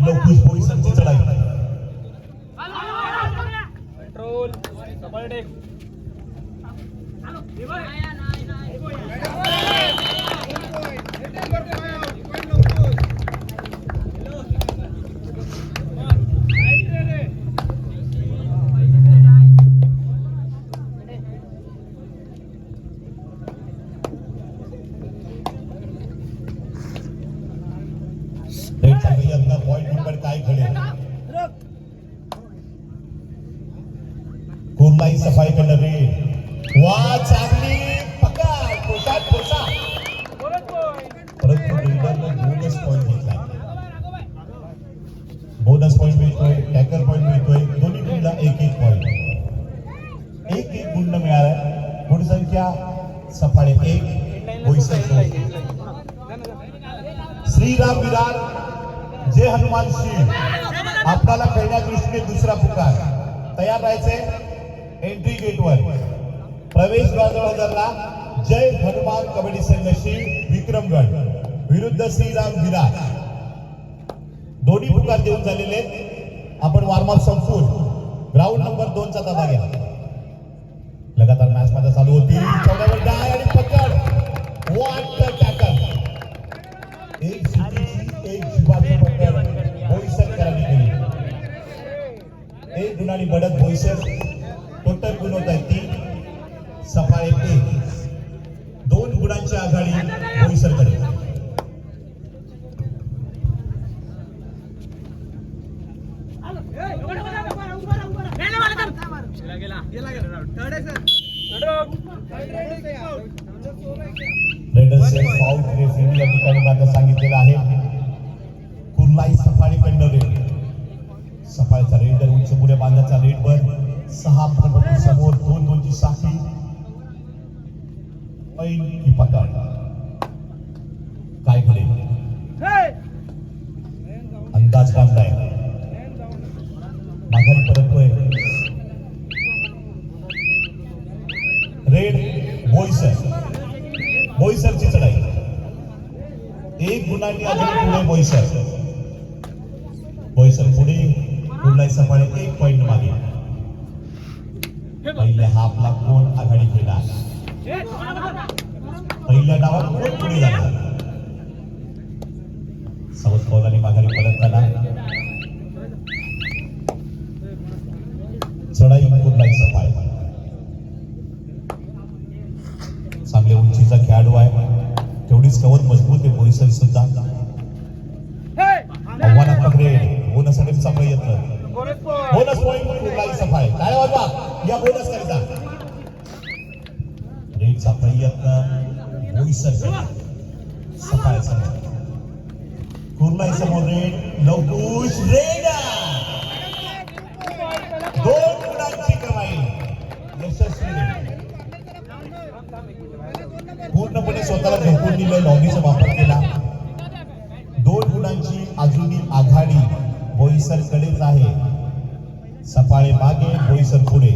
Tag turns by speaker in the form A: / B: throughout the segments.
A: लवकुश बोईसरची चढाई कुर्लाई सफ़ाई रेड वा चांगली पकड पोटात पोचा परंतु रेडरनं बोनस पॉइंट घेतला बोनस पॉइंट मिळतोय टॅकर पॉइंट मिळतोय दोन्ही टीमला एक एक पॉइंट एक एक गुण मिळालाय गुण संख्या सफाळे एक बोईसर दोन श्रीराम विरार जय हनुमान श्री आपल्याला पहिल्या दृष्टीने दुसरा पुकार. तयार राहायचे एंट्री गेटवर प्रवेश द्वारला जय हनुमान कबड्डी संघशी श्री विक्रमगड. विरुद्ध श्रीराम विरार दोन्ही पुकार देऊन झालेले आहेत. आपण वार्मअप संपून ग्राउंड नंबर दोनचा ताबा घ्या. लगातार मॅच मध्ये चालू होती. चौदा डाय आणि पकड. वाट टॅकल एक एक गुणांनी भोईसर टोटल गुण होत आहेत तीन सफाळे एक दोन गुणांची आघाडी बोईसरकडे रेडर्सचे फाऊल रेफरीने या ठिकाणी मात्र सांगितलेलं आहे. कुर्लाई सफाळी कडनं रेड सफाळीचा रेडर उंच पुढे बांधाचा रेडवर सहा प्रपती समोर दोन दोनची साखळी. पैन पकड. काय घडेल? अंदाज बांधलाय. माघारी परततोय. रेड बोईसर. बोईसरची चढाई. एक गुणांनी आघाडी पुढे बोईसर. बोईसर पुढे. कुठलाही सफाळे एक पॉईंट मागे. पहिल्या हाफला कोण आघाडी केला पहिल्या डावात कोण पुढे जाणार? सावध पौलाने माघारी परत आला. चढाई कुठलाही सफाळे. चांगल्या उंचीचा खेळाडू आहे. तेवढीच कवत मजबूत आहे बोईसर सुद्धा बोनससाठीचा प्रयत्न बोनस पॉइंट कुर्लाई सफाई? काय वाजवा? या बोनस करिता. रेडचा प्रयत्न बोईसर समोर कुर्लाई समोर रेड. लवकुश रेड. दोन गुणांची कमाई. यशस्वी. पूर्णपणे स्वतःला झोपून दिलं लॉबीचा वापर केला. दोन गुणांची अजूनही आघाडी. बोईसरकडेच आहे. सफाळे मागे बोईसर पुढे.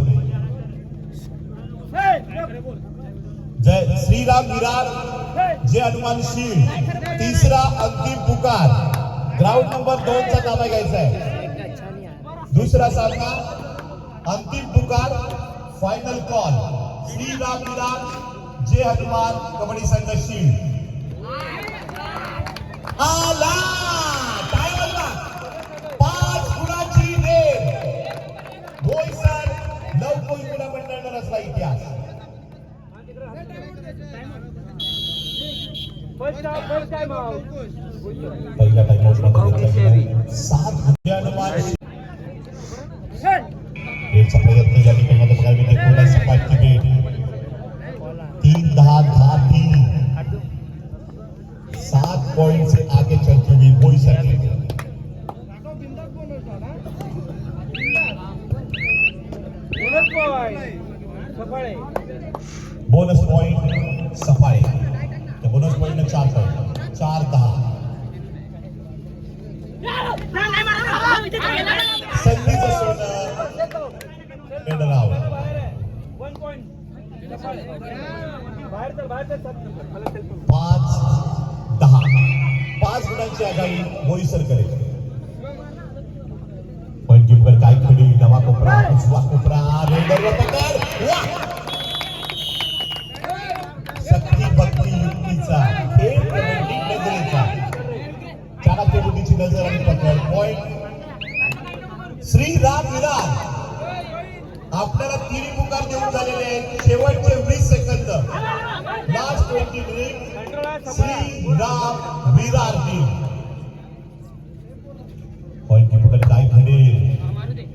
A: जय श्रीराम विरार जय हनुमान शील तिसरा अंतिम पुकार. ग्राउंड नंबर दोनचा ताबा घ्यायचा आहे. दुसरा सामना अंतिम पुकार फायनल कॉल श्रीराम विरार जय हनुमान कबड्डी संघ शिव आला! मंडळ रचला इतिहास
B: first time first time out
A: पहिला टाइम आउटमध्ये सात गुणे हनुमान रेडचा प्रयत्न या ठिकाणी मध्ये बघायला मिळते कोणाला सपाटची रेड तीन दहा दहा तीन। सात पॉइंट से आगे चलती हुई बोईसर की
B: bonus point Safale
A: bonus point Safale त्या बोनस पॉइंट चार पॉइंट चार दहा संधीचं सोनं raider out
B: one point Safale बाहेर तर बाहेर तर सात नंबर मला टेल्फोन
A: पाच दहा। पाच गुणांची आघाडी बोईसर करेल पॉईंट गिफ्टर काय खडी नवा कोपरा उजवा कोपरा रेडर पकड वा पॉइंट श्री राम विरार आपल्याला तिन्ही पुकार देऊन झालेले आहेत. शेवटचे वीस second. Last twenty minute
B: Shri
A: Ram Virar team काय घडेल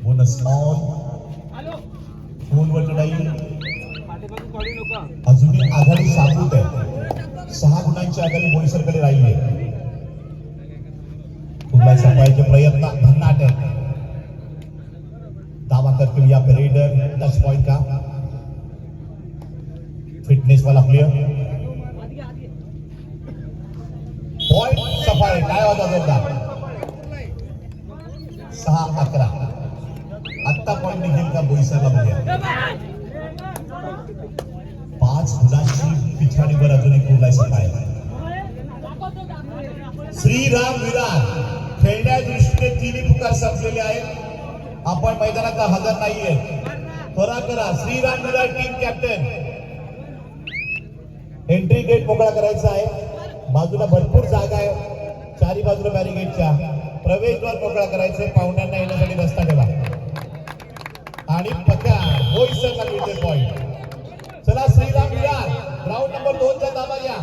A: बोनस ऑन फोनवर लढाई. अजूनही आघाडी साबूत आहे. सहा गुणांची आघाडी बोईसरकडे राहिली आहे. पुन्हा संपायचे प्रयत्न भन्नाट आहे दावा करतील या रेडर टच पॉइंट का फिटनेस वाला प्लेयर पॉइंट सफाळ आहे काय होता जोरदार सहा अकरा आत्ता पॉइंट निघेल का बोईसरला बघूया पाच गुणांची पिछाडीवर अजूनही कुर्ला सफाळ आहे श्रीराम विरार खेळण्या दृष्टीने तिन्ही पुकार संपलेले आहेत. आपण मैदानात हजर नाहीये. त्वरा करा. Shriram Virar team captain entry gate मोकळा करायचा आहे. बाजूला भरपूर जागा आहे. चारी बाजूला बॅरिगेटच्या प्रवेशद्वार मोकळा करायचे पाहुण्यांना येण्यासाठी रस्ता ठेवा. आणि पक्का बोईसरला मिळते पॉइंट चला श्रीराम विरार ग्राउंड नंबर दोनच्या ताबा घ्या.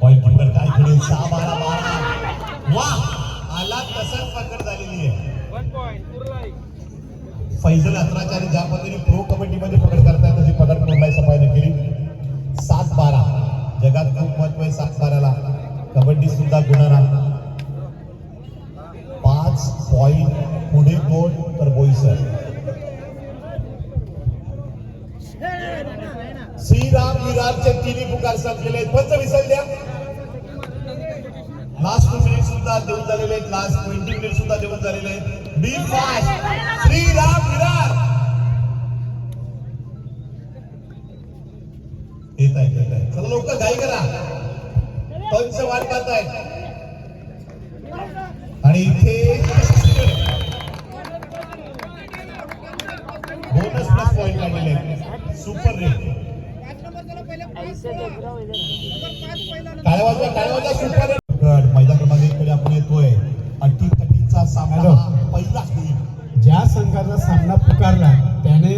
A: पॉइंट कीपर काय करेल सहा बारा बारा. वा! आला तसंच पकड झालेली आहे.
B: वन पॉईंट कुर्लाई
A: फैजल अत्राचारी ज्या पद्धतीने प्रो कबड्डी मध्ये पकड करतायत तशी पकड कुर्लाई सफाईने केली. सात बारा. जगात खूप महत्त्व आहे सात बाराला. कबड्डी सुद्धा गुणारा पाच पॉइंट पुढे कोण? तर बोईसर. विरारचे पुकार संपलेले आहेत? पंच विसर द्या. लास्ट टू मिनिट सुद्धा देऊन झालेले आहेत. लास्ट ट्वेंटी मिनिट सुद्धा देऊन झालेले आहेत. Be fast Shriram Virar. येत आहे येत आहे. चला लोक घाई करा. पंच वाट पाहत आहेत वाजवा क्रमांक एक कडे आपण येतोय. अटी तटीचा सामना पहिला
C: ज्या संघाचा सामना पुकारला त्याने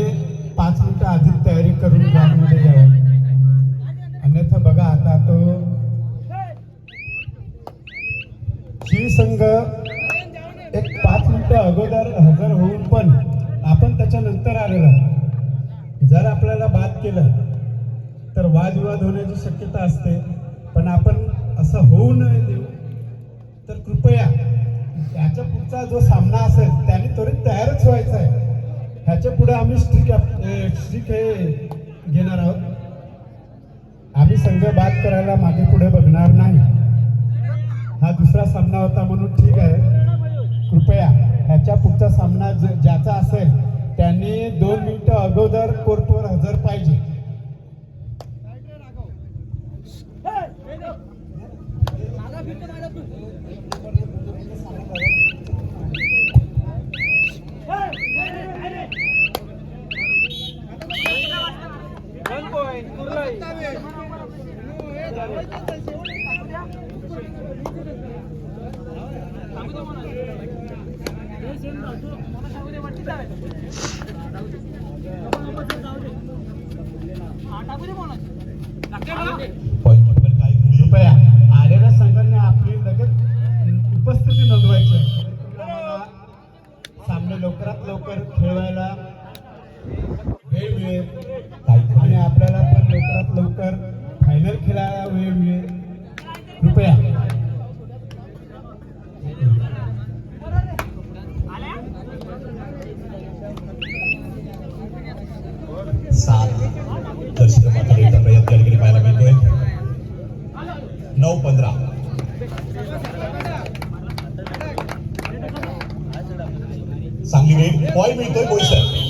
C: पाच मिनिटं आधी तयारी करून ग्राउंडमध्ये यावं अन्यथा बघा आता तो शिवसंघ एक पाच मिनिटं अगोदर हजर होऊन पण आपण त्याच्यानंतर आलेला जर आपल्याला बाद केलं तर वादविवाद होण्याची शक्यता असते. पण आपण असं होऊ नये देऊ. तर कृपया ह्याच्या पुढचा जो सामना असेल त्याने त्वरित तयारच व्हायचा आहे ह्याच्या पुढे आम्ही स्ट्रिक स्ट्रिक हे घेणार आहोत. आम्ही संघ बाद करायला मागे पुढे बघणार नाही. हा दुसरा सामना होता म्हणून ठीक आहे. कृपया ह्याच्या पुढचा सामना ज्याचा असेल त्यांनी दोन मिनिटं अगोदर कोर्टवर हजर पाहिजे
B: one point Kurlai
A: point keeper काय होईल
C: कृपया आलेल्या संघांनी आपली लगेच उपस्थिती नोंदवायची आहे. सामने लवकरात लवकर खेळवायला वेळ मिळेल.
A: काय
C: आणि आपल्याला पण लवकरात लवकर फायनल खेळायला वेळ मिळेल. कृपया
A: नऊ पंधरा. चांगली वेळ पॉईंट मिळतोय बोईसर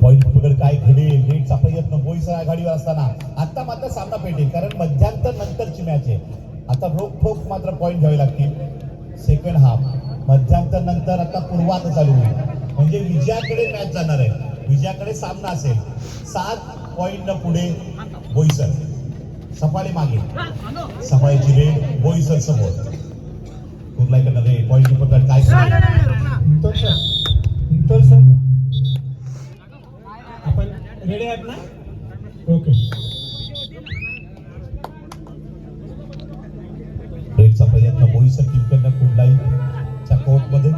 A: पॉईंट पकड काय घडेल गेटचा प्रयत्न बोईसर आघाडीवर असताना आता मात्र सामना पेटेल कारण मध्यांतर नंतरची मॅच आहे. आता रोख ठोक मात्र पॉईंट घ्यावे लागतील. सेकंड हाफ मध्यांतर नंतर आता पूर्वात चालू होईल. म्हणजे विजयाकडे मॅच जाणार आहे. विजयाकडे सामना असेल. सात पॉईंट पुढे बोईसर. सफाळे मागे. सफाळीची रेड बोईसर समोर. कुर्लाईकडनं रे पॉईंट पकड. काय
C: सर आपण रेडी आहात ना? ओके
A: प्रयत्न टीमकडनं कुर्लाईच्या कोर्टमध्ये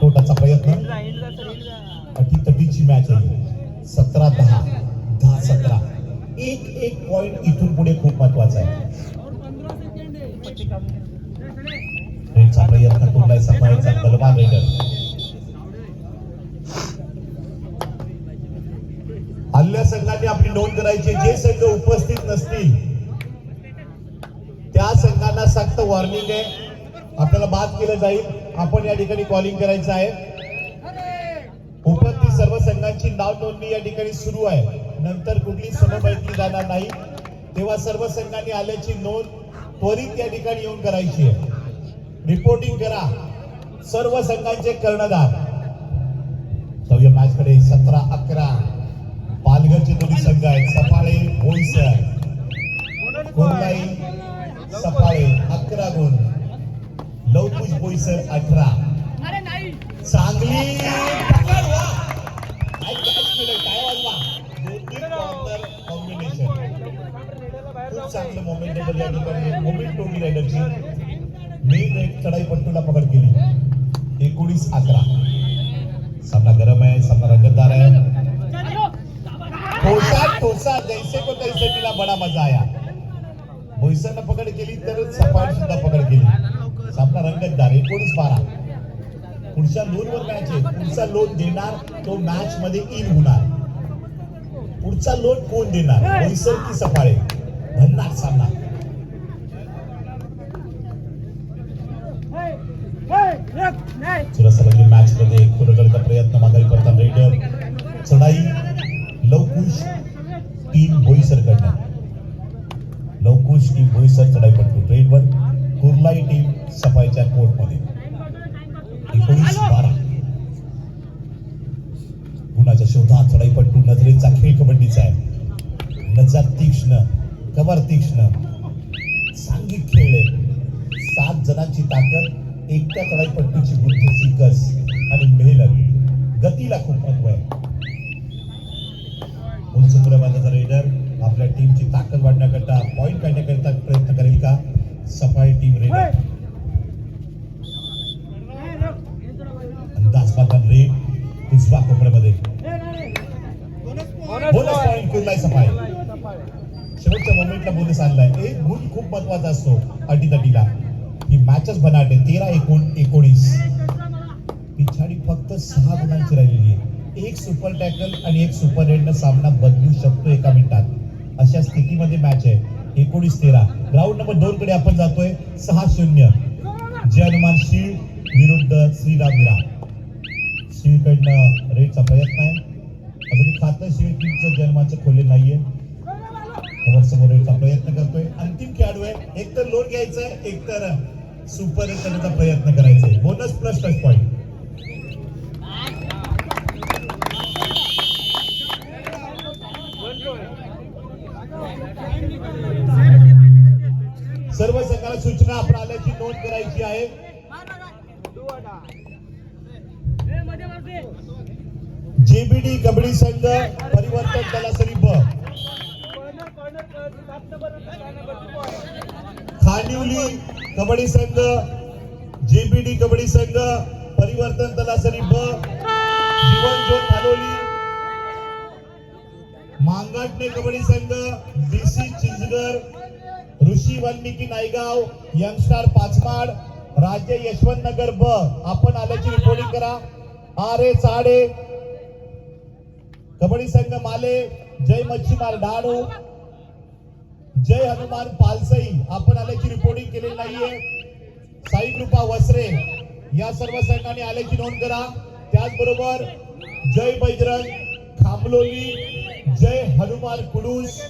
A: कोर्टाचा प्रयत्न. अटी तटीची मॅच आहे. सतरा दहा दहा सतरा. एक एक पॉइंट इथून पुढे खूप महत्त्वाचा आहे. रेडचा प्रयत्न कुठलाही सफाईचा बलवान रेडर. हल्ल्या संघाने आपली नोंद करायची जे संघ उपस्थित नसतील सर्वांना सक्त वॉर्निंग आहे. आपल्याला बाद केलं जाईल. आपण या ठिकाणी कॉलिंग करायचं आहे. उपस्थित सर्व संघांची नाव नोंदणी या ठिकाणी सुरू आहे. नंतर कुठली समबैठकी जाणार नाही. तेव्हा सर्व संघांनी आल्याची नोंद त्वरित या ठिकाणी येऊन करायची आहे. रिपोर्टिंग करा. सर्व संघांचे कर्णधार. जाऊया मॅच कडे सतरा अकरा. पालघरचे दोन्ही संघ आहेत. सफाळे बोईसर. कुर्लाई सफाळे अकरा गुण लवकुश बोईसर अठरा. combination. खूप चांगलं मोमेंटेबल या ठिकाणी. मोमेंट रायडरची मेन रेड चढाई पट्टूला पकड केली. एकोणीस अकरा. सामना गरम आहे सामना रंगतदार आहे. ठोसा ठोसा जैसे को तैसे तिला बडा मजा आया. बोईसरनं पकड केली तर सफारी सुद्धा पकड केली. सामना रंगतदार एकोणीस बारा. पुढच्या लोन वर मॅच आहे. पुढचा लोन देणार तो मॅच मध्ये इन होणार. पुढचा लोन कोण देणार? बोईसर की सफाळे? भन्नाट सामना. सुरसलंगी मॅच मध्ये कुरगडचा प्रयत्न माघारी करतात रेडर. चढाई लवकुश टीम बोईसर कडनं लवकुश टीम बोईसर चढाई पटतो रेडवर कुर्लाई टीम सफाईच्या कोर्टमध्ये. एकोणीस बारा. गुणाच्या शोधात चढाईपट्टू नजरेचा खेळ कबड्डीचा आहे. नजर तीक्ष्ण कबर तीक्ष्ण. सांघिक खेळ आहे सात जणांची ताकद एकट्या चढाईपट्टूची बुद्धी सिकर्स आणि मेहनत. गतीला खूप महत्त्व आहे. उंच पुढे रेडर आपल्या टीमची ताकद वाढण्याकरता पॉइंट काढण्याकरता प्रयत्न करेल का? सफाई टीम रेडर अंदाज बांधून रेड उजवा कोपऱ्यामध्ये. बोनस पॉइंट कुर्लाई सफाई? शेवटच्या मोमेंटला बोनस आणलाय. एक गुण खूप महत्त्वाचा असतो अटीतटीला. ही मॅचच बनाट आहे. तेरा एकोण एकोणीस. पिछाडी फक्त सहा गुणांची राहिलेली आहे. एक सुपर टॅकल आणि एक सुपर रेडनं सामना बदलू शकतो एका मिनिटात. अशा स्थितीमध्ये मॅच आहे. एकोणीस तेरा. ग्राउंड नंबर दोन कडे आपण जातोय. सहा शून्य. जय हनुमान शीळ विरुद्ध श्रीराम विरा शीळकडनं रेडचा प्रयत्न आहे. अजून खातं शीळ टीमचं जन्माचं खोले नाहीये. समोर रेडचा प्रयत्न करतोय. अंतिम खेळाडू आहे. एक तर लोन घ्यायचंय एक तर सुपर हिट करण्याचा प्रयत्न करायचा आहे बोनस प्लस टच सर्व संघाला सूचना आपण आल्याची नोंद करायची आहे. जेबीडी कबड्डी संघ परिवर्तन तलासरी ब खानिवली कबड्डी संघ जेबीडी कबड्डी संघ परिवर्तन तलासरी ब जीवनज्योत थालोली. मांगाटणे कबड्डी संघ D C Chinchgad. Rishi Valmiki Naigaon young star Pachmad राज्य यशवंत नगर ब. आपण आल्याची रिपोर्टिंग करा. आरे चाडे कबड्डी संघ माले जय मच्छीमार डाणू जय हनुमान पालसई. आपण आल्याची रिपोर्टिंग केलेली नाहीये. साई कृपा वसरे या सर्व संघांनी आल्याची नोंद करा. त्याचबरोबर जय बैजरंग खामलोली जय हनुमान कुडूस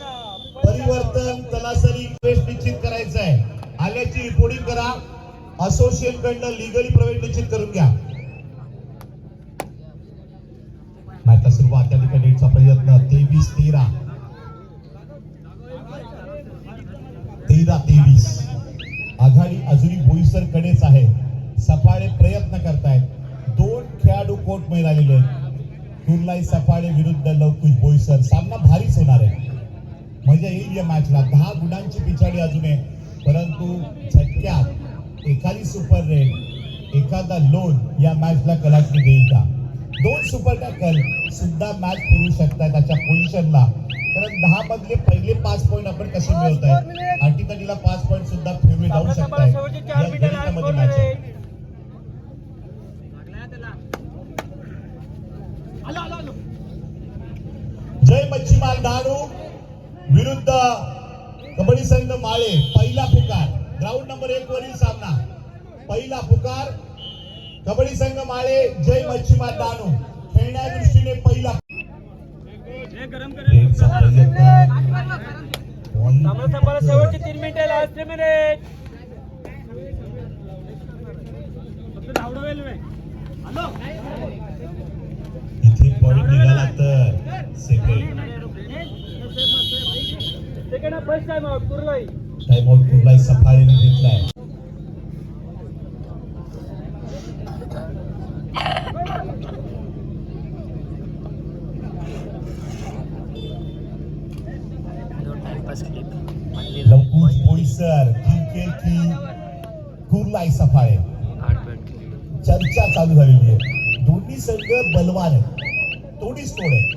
A: परिवर्तन सरासरी प्रवेश निश्चित करायचा आहे. आल्याची रिपोर्टिंग करा. असोसिएशन कडनं लिगली प्रवेश निश्चित करून घ्या. आता सुरुवात या ठिकाणी चा प्रयत्न. तेवीस तेरा. तेरा तेवीस. आघाडी अजूनही बोईसर कडेच आहे. सफाळे प्रयत्न करतायत. दोन खेळाडू कोर्टमध्ये आलेले आहेत. कुर्लाई सफाळे विरुद्ध लवकुश बोईसर. सामना भारीच होणार आहे. मजा येईल या मॅचला दहा गुणांची पिछाडी अजून आहे. परंतु झटक्यात एखादी सुपर रेड एखादा लोन या मॅचला कलाटणी देईल का दोन सुपर टॅकल सुद्धा मॅच फिरू शकतात त्याच्या पोझिशनला कारण दहा मधले पहिले पाच पॉईंट आपण कसे मिळवत आहे अटीतटीला पाच पॉईंट सुद्धा फिरवे जाऊ आहे. जय मच्छीमार डहाणू विरुद्ध कबड्डी संघ माळे पहिला पुकार. ग्राउंड नंबर एक वरील सामना. पहिला पुकार कबड्डी संघ माळे जय मच्छीमार डहाणू खेळण्या दृष्टीने पहिला
B: शेवटचे तीन मिनिटं last minute time out Kurlai
A: time घेतलाय. लवकुश बोईसर जिंकेल की कुर्लाई सफाळे. चर्चा चालू झालेली आहे. दोन्ही संघ बलवान आहेत. तोडीच तोड आहे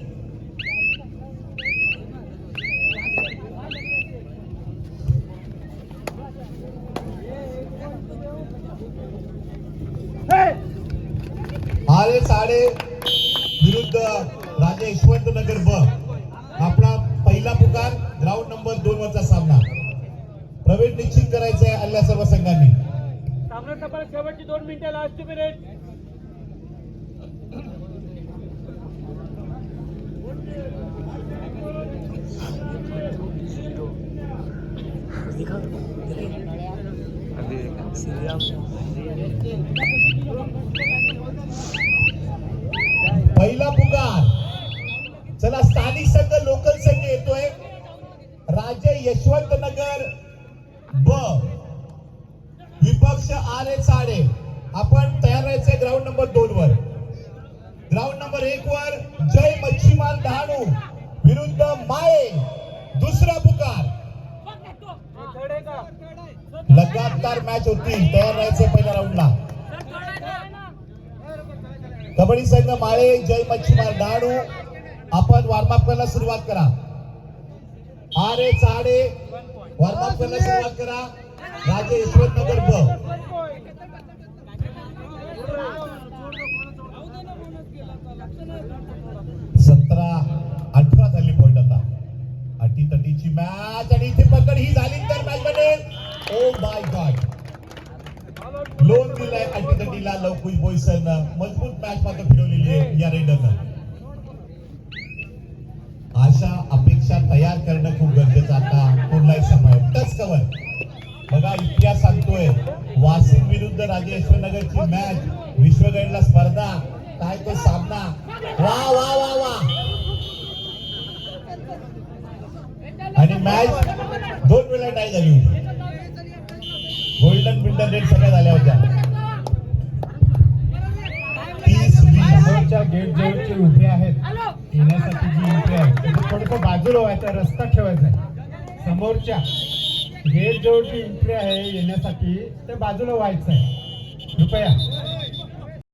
A: आरे साडे विरुद्ध राजे यशवंत नगर ब आपला पहिला पुकार ग्राउंड नंबर दोन वरचा सामना. प्रवेश निश्चित करायचा आहे अल्ल्या सर्व संघांनी.
B: सामना संपायला शेवटची दोन मिनिटं लास्ट मिनिट
A: पहिला चला स्थानिक संघ लोकल संघ येतोय. राज्य यशवंत नगर ब. विपक्ष आरे साडे. आपण तयार राहायचंय ग्राउंड नंबर दोन वर. ग्राउंड नंबर एक वर जय मच्छीमार डहाणू. विरुद्ध माळे दुसरा पुकार. लगातार मॅच होती तयार राहायचे पहिल्या राऊंडला कबड्डी संघ माळे जय मच्छीमार डहाणू. आपण वॉर्मअप करायला सुरुवात करा. आरे चाडे वॉर्मअप करायला सुरुवात करा. राजे यशवंत नगर ब सतरा अठरा झाली पॉइंट आता. अटी तटीची मॅच आणि इथे पकड ही झाली तर मॅच बनेल. ओ माय गॉड लोन दिलाय अटी तटीला लवकुश बोईसन मजबूत मॅच मात्र फिरवलेली आहे या रेडरनं. अशा अपेक्षा तयार करणं खूप गरजेचं आता कुर्लाई समय टच कवर. बघा इतिहास सांगतोय. वासिक विरुद्ध राजेश्वर नगरची मॅच विश्वगडला स्पर्धा. काय तो सामना. वा वा वा वा. आणि मॅच दोन वेळा टाय झाली होती. गोल्डन बिल्डन रेट सगळ्या झाल्या होत्या.
C: समोरच्या गेट जवळचे उभे आहेत. येण्यासाठी जी एंट्री आहे थोडंसं बाजूला व्हायचा रस्ता ठेवायचा आहे. समोरच्या गेट जवळची एंट्री आहे येण्यासाठी ते बाजूला व्हायचं आहे. कृपया